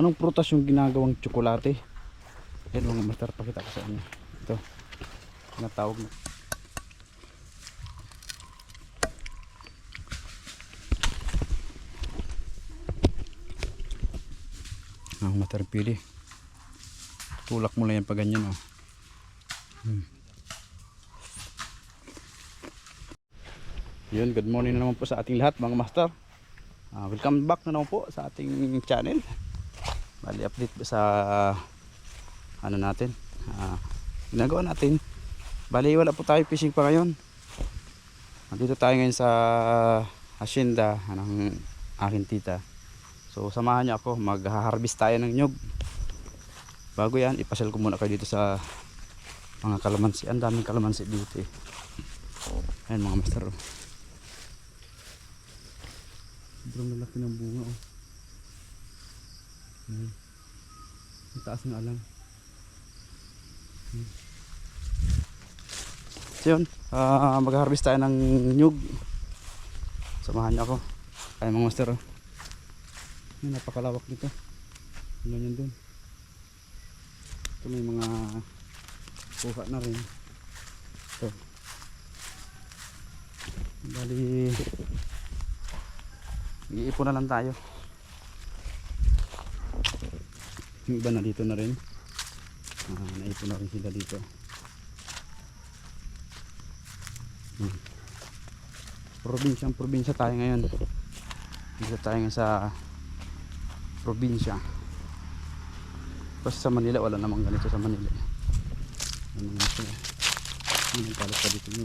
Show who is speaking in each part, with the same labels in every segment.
Speaker 1: Anong prutas yung ginagawang tsokolate? Yan mga master, pakita ko sa inyo. Ito. Tinatawag na. Ang master pili. Tulak mo lang yan pag ganyan oh. Hmm. Yun, good morning na naman po sa ating lahat mga master. Ah, welcome back na naman po sa ating channel. Bali update sa ano natin. Ah, ginagawa natin. Bali wala po tayo fishing pa ngayon. Nandito tayo ngayon sa hacienda ng aking tita. So samahan niyo ako, mag-harvest tayo ng nyug. Bago yan, ipasal ko muna kayo dito sa mga kalamansi. Ang daming kalamansi dito eh. Ayan mga master. oh. Sobrang lalaki ng bunga oh. Ayan. Ang taas ng alang. Hmm. So yun, ah, mag-harvest tayo ng nyug. Samahan niyo ako. Ayan mga master oh. Ayan, napakalawak nito. Tingnan yan dun. Ito may mga kuha na rin. Ito. Bali, iipon na lang tayo. Yung iba na dito na rin. Ah, naipon na rin sila dito. Hmm. Probinsyang probinsya tayo ngayon. Dito tayo ngayon sa probinsya. Kasi sa Manila wala namang ganito sa Manila. Ano naman sila. Ano nang palit pa dito nyo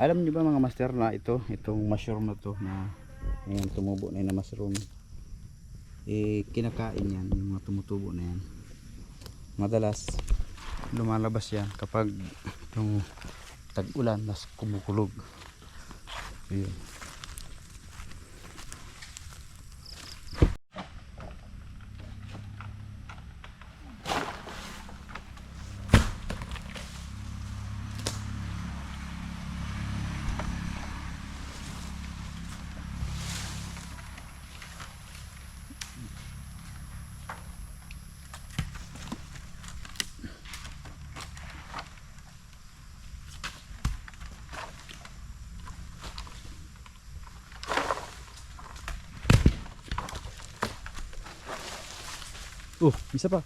Speaker 1: Alam niyo ba mga master na ito, itong mushroom na to na ayan, tumubo na yun na mushroom. Eh, kinakain yan, yung mga tumutubo na yan. Madalas, lumalabas yan kapag yung tag-ulan, nas kumukulog. Ayun. Oh, isa pa.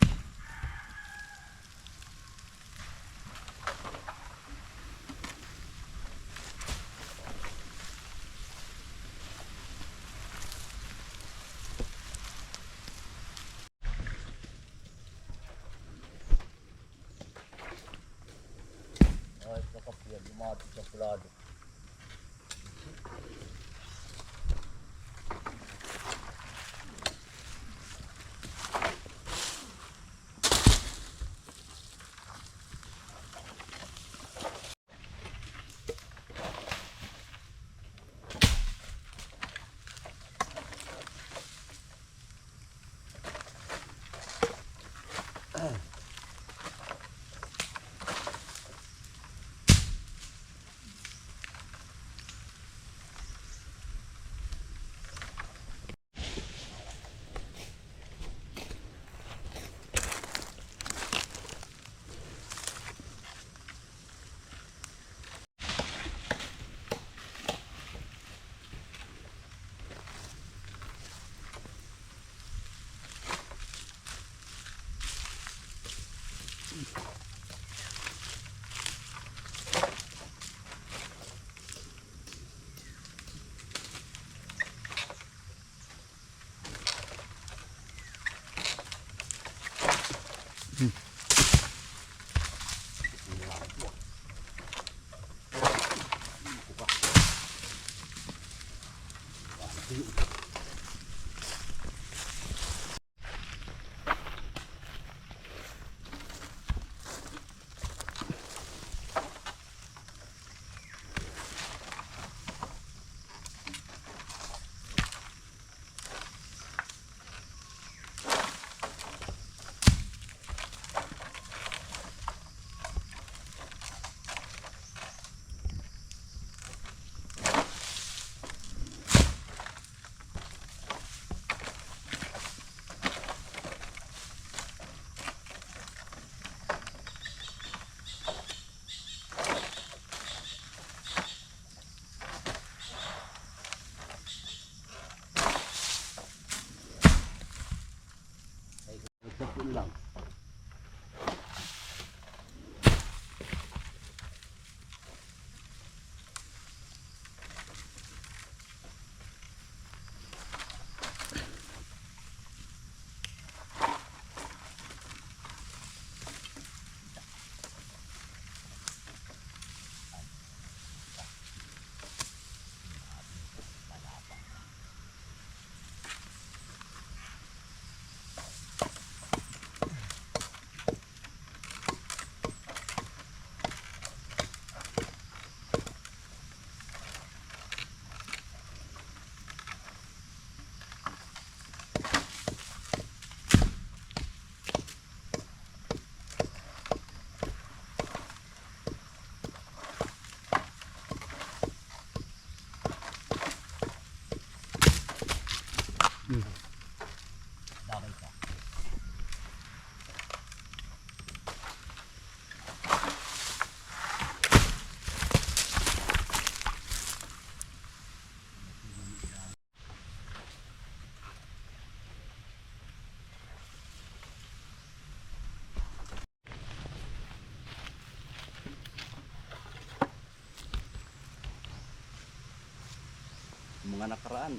Speaker 2: Mga nakaraan.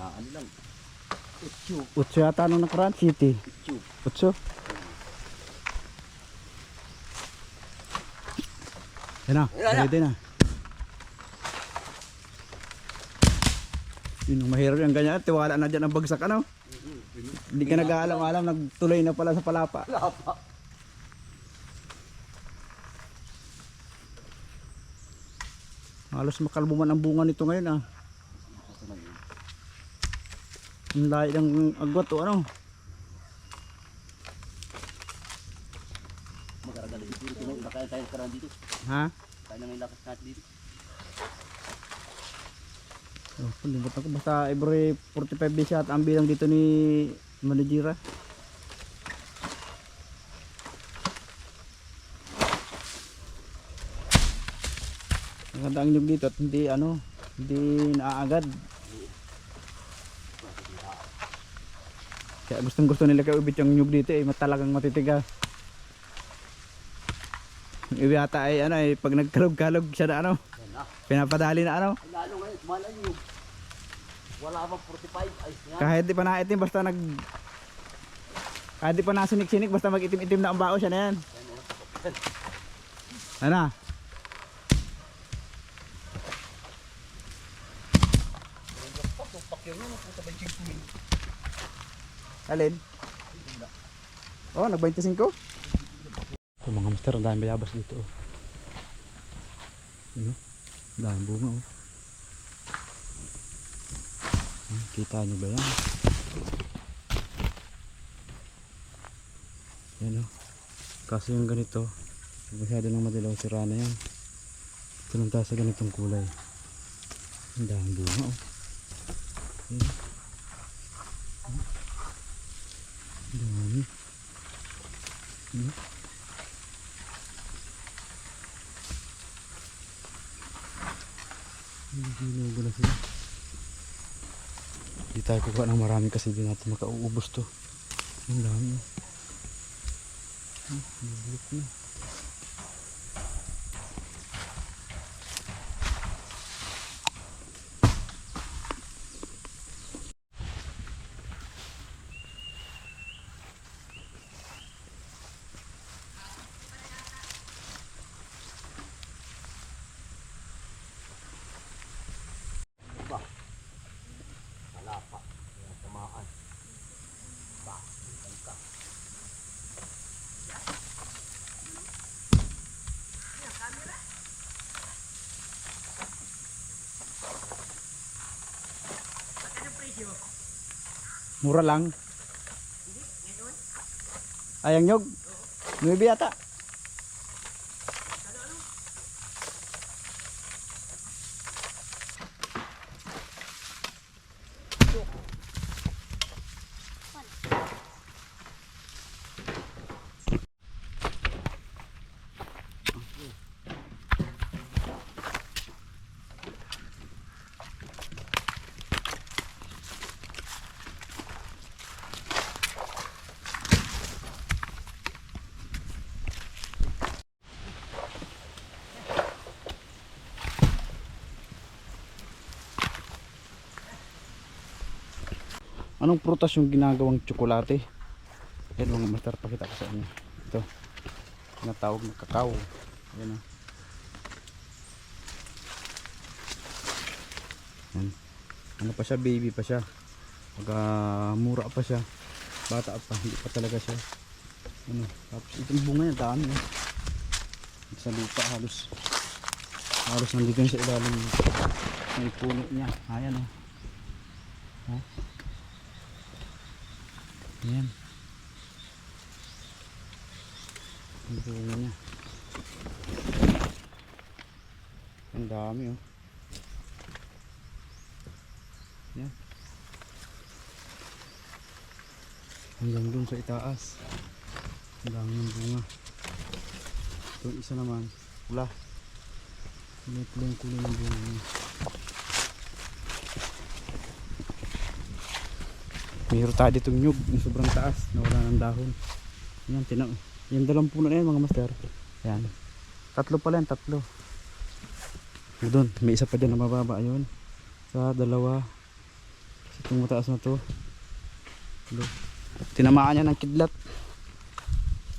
Speaker 2: Na ano lang. Utyo.
Speaker 1: Utso yata nung nakaraan, city.
Speaker 2: Utyo.
Speaker 1: Utso. Yan na, ready na. Yun ang mahirap yung ganyan, tiwala na dyan ang bagsak ano. Hindi ka nag-aalam-alam, nagtuloy na pala sa palapa.
Speaker 2: Wala pa.
Speaker 1: Halos makalbuman ang bunga nito ngayon ah. Ang lahi ng agwat o ano.
Speaker 2: Magkaragal dito. Dito na kaya tayo karaan dito.
Speaker 1: Ha?
Speaker 2: Kaya na may lakas natin dito.
Speaker 1: Oh, limot ako. Basta every 45 days at ang bilang dito ni Manajira. Maganda ang nyug dito at hindi ano, hindi naaagad. Kaya gustong gusto nila kay ubit yung nyug dito eh, matalagang matitiga. Yung iwi ata ay ano eh, pag nagkalog-kalog siya na ano, pinapadali na ano.
Speaker 2: Ay, lalo ngayon. Tumalan yun. Wala bang 45. Ayos nga.
Speaker 1: Kahit di pa naitim basta nag kahit di pa nasinik-sinik basta mag-itim-itim na ang bao siya na yan.
Speaker 2: Yan o.
Speaker 1: Ano?
Speaker 2: Tupak yun. Ano puta ba yung chingkuin?
Speaker 1: Alin? Oh, nag-25. Ito mga master, ang dami bayabas dito. Oh. Ano? Ang dami bunga oh. Hmm, Kita nyo ba yan? Yan oh. Kaso yung ganito, masyado nang madilaw sira na yan. Ito lang tayo sa ganitong kulay. Ang dami bunga oh. Yan. Ang dami. Hmm. Hindi na sila. Hindi tayo kukuha ng marami kasi di natin makauubos to. Ang dami. Hmm, nabulok na.
Speaker 2: Tamaan. Ba? Ka.
Speaker 1: Mura lang. Ayang nyog. Nubi yata. Anong prutas yung ginagawang tsokolate? Yan mga master, pakita ko sa inyo. Ito. Tinatawag na kakao. Yan o. Yan. Ano pa siya, baby pa siya. Pagka mura pa siya. Bata pa, hindi pa talaga siya. Ano, tapos itong bunga niya, dami eh. Sa lupa halos. Halos nandito sa ilalim ng puno niya. Ayan o. Oh. Ayan. Ang bunga niya. Ang dami oh. Yan. Hanggang dun sa itaas. Ang dami ng bunga. Ito yung isa naman. Pula. Pula yung kulay ng bunga niya. Mayroon tayo ditong nyug yung sobrang taas na wala ng dahon. Yan, tina yung dalawang puno na yan mga master. Yan. Tatlo pala yan, tatlo. Doon, may isa pa dyan na mababa. Ayun. Sa dalawa. Itong mataas na to. Hello. Tinamaan niya ng kidlat.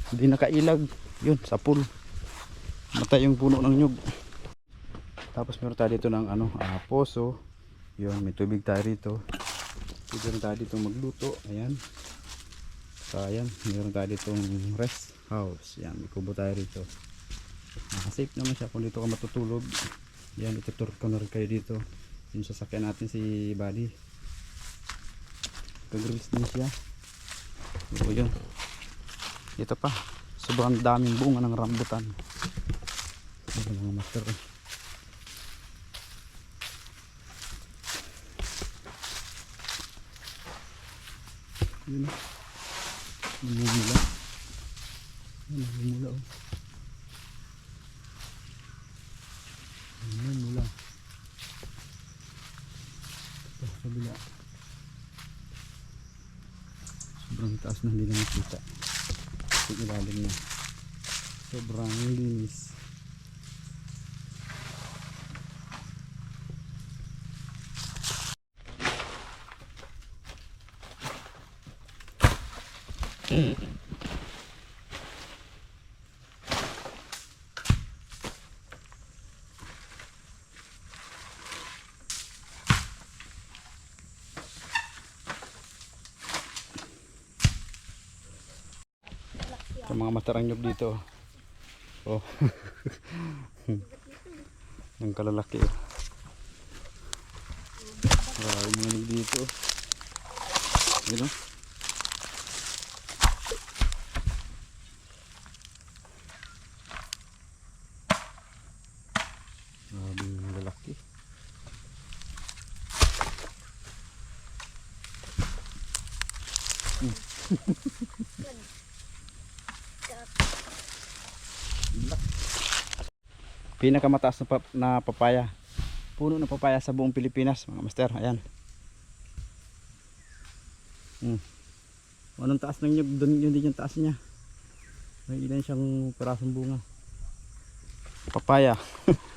Speaker 1: Hindi nakailag. Yun, sa pool. Matay yung puno ng nyug. Tapos meron tayo dito ng ano, ah, poso. Yun, may tubig tayo rito. Pwede rin tayo dito magluto. Ayan. So, ayan. Meron tayo dito rest house. Yan, may kubo tayo rito. Ah, safe naman siya kung dito ka matutulog. Yan, itutur ko na rin kayo dito. Yung sasakyan natin si Buddy. Kagrilis din siya. So, yun. Dito pa. Sobrang daming bunga ng rambutan. Ito mga master. eh. Yun. Namumula. Namumula oh. Namumula. Ito, sa kabila. Sobrang taas na hindi na makita. Ito ilalim niya. Sobrang linis. Sa mga matarang nyog dito. Oh. Ang kalalaki. Maraming dito. Yun oh. Maraming lalaki. Pinakamataas na, pa- na papaya. Puno na papaya sa buong Pilipinas, mga master. Ayan. Hmm. Anong taas ng nyug? Doon yun din yung taas niya. May ilan siyang perasong bunga. Papaya.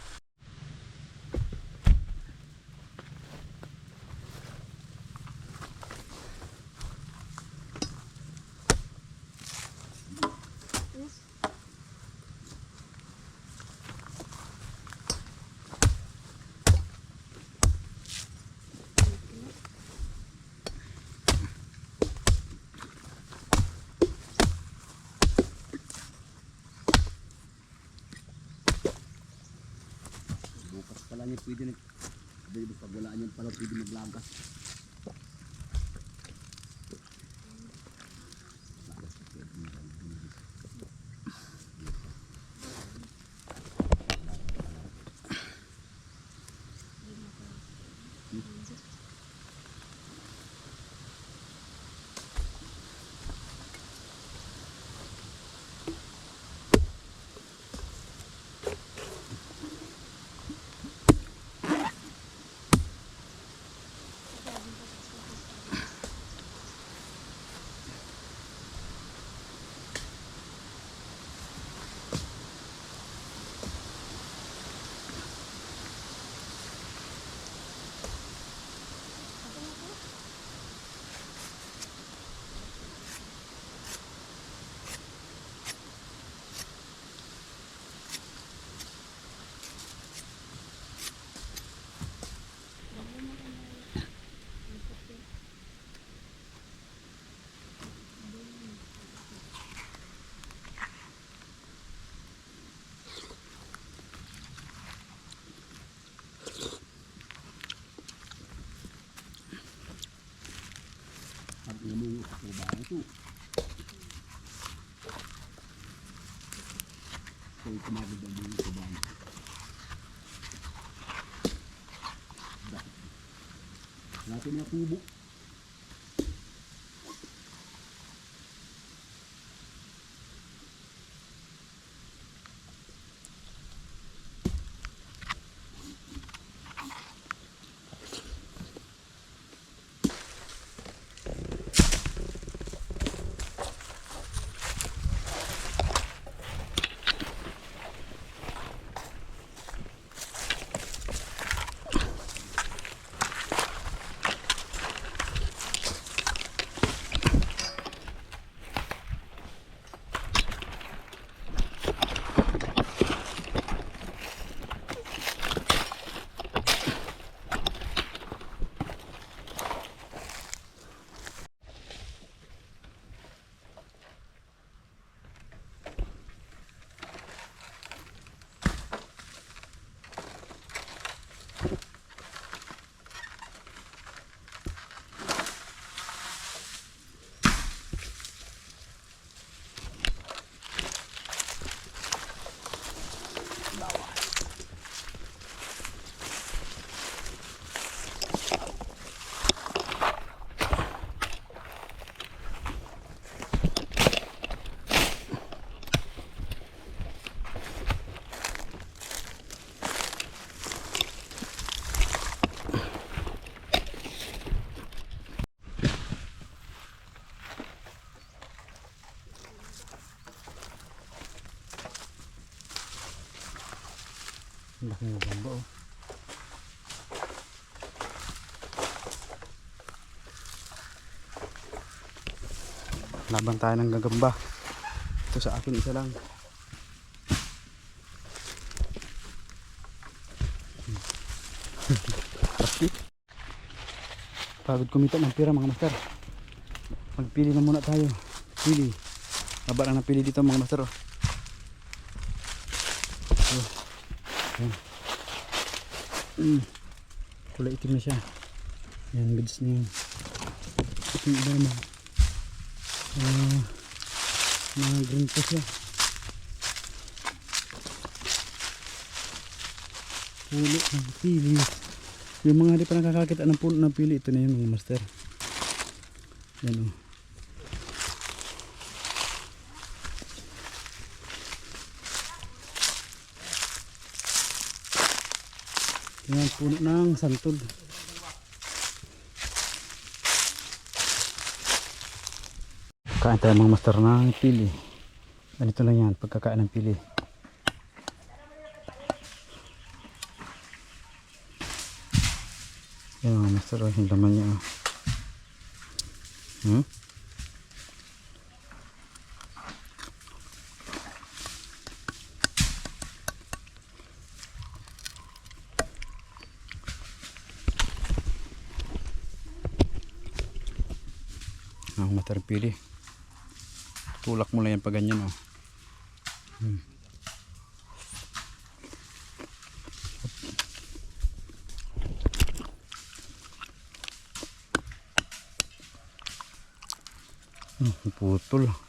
Speaker 2: Kung kumagod ang mga trabaho. Natin na kubo.
Speaker 1: Laki ng oh. Laban tayo ng gagamba. Ito sa akin isa lang. Plastic. Pagod kumita ng pera mga master. Magpili na muna tayo. Pili. Haba lang ng pili dito mga master. Oh. Yan. Mm. Kulay itim na siya. Yan, goods na yan. Ito yung iba naman. Ah, mga green pa siya. Pulo ng pili. Yung mga di pa nakakakita ng pulo ng pili, ito na yun mga master. Yan o. Yan, puno ng santol. Kain tayo mga master ng pili. Ganito lang yan, pagkakain ng pili. Yan mga master, oh, yung laman niya. oh. Hmm? Ang master pili. Tulak mo lang yan pag ganyan oh. Hmm. Hmm, putol. Hmm?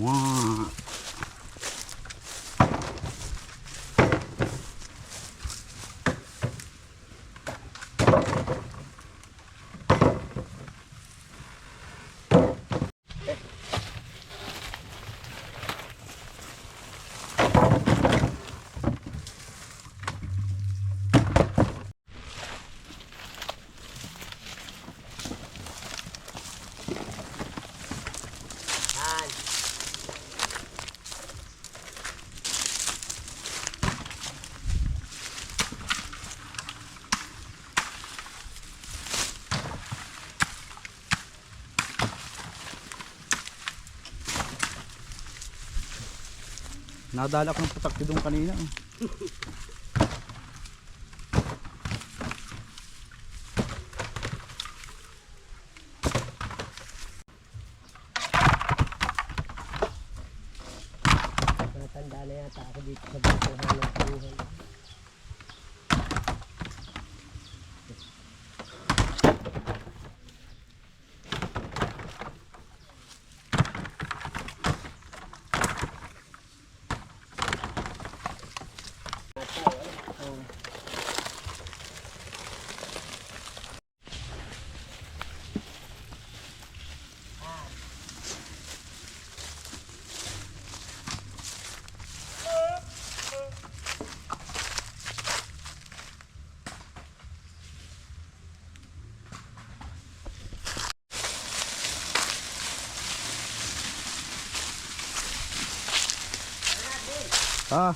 Speaker 1: Whoa. Nadala ko ng putak doon kanina. Ah,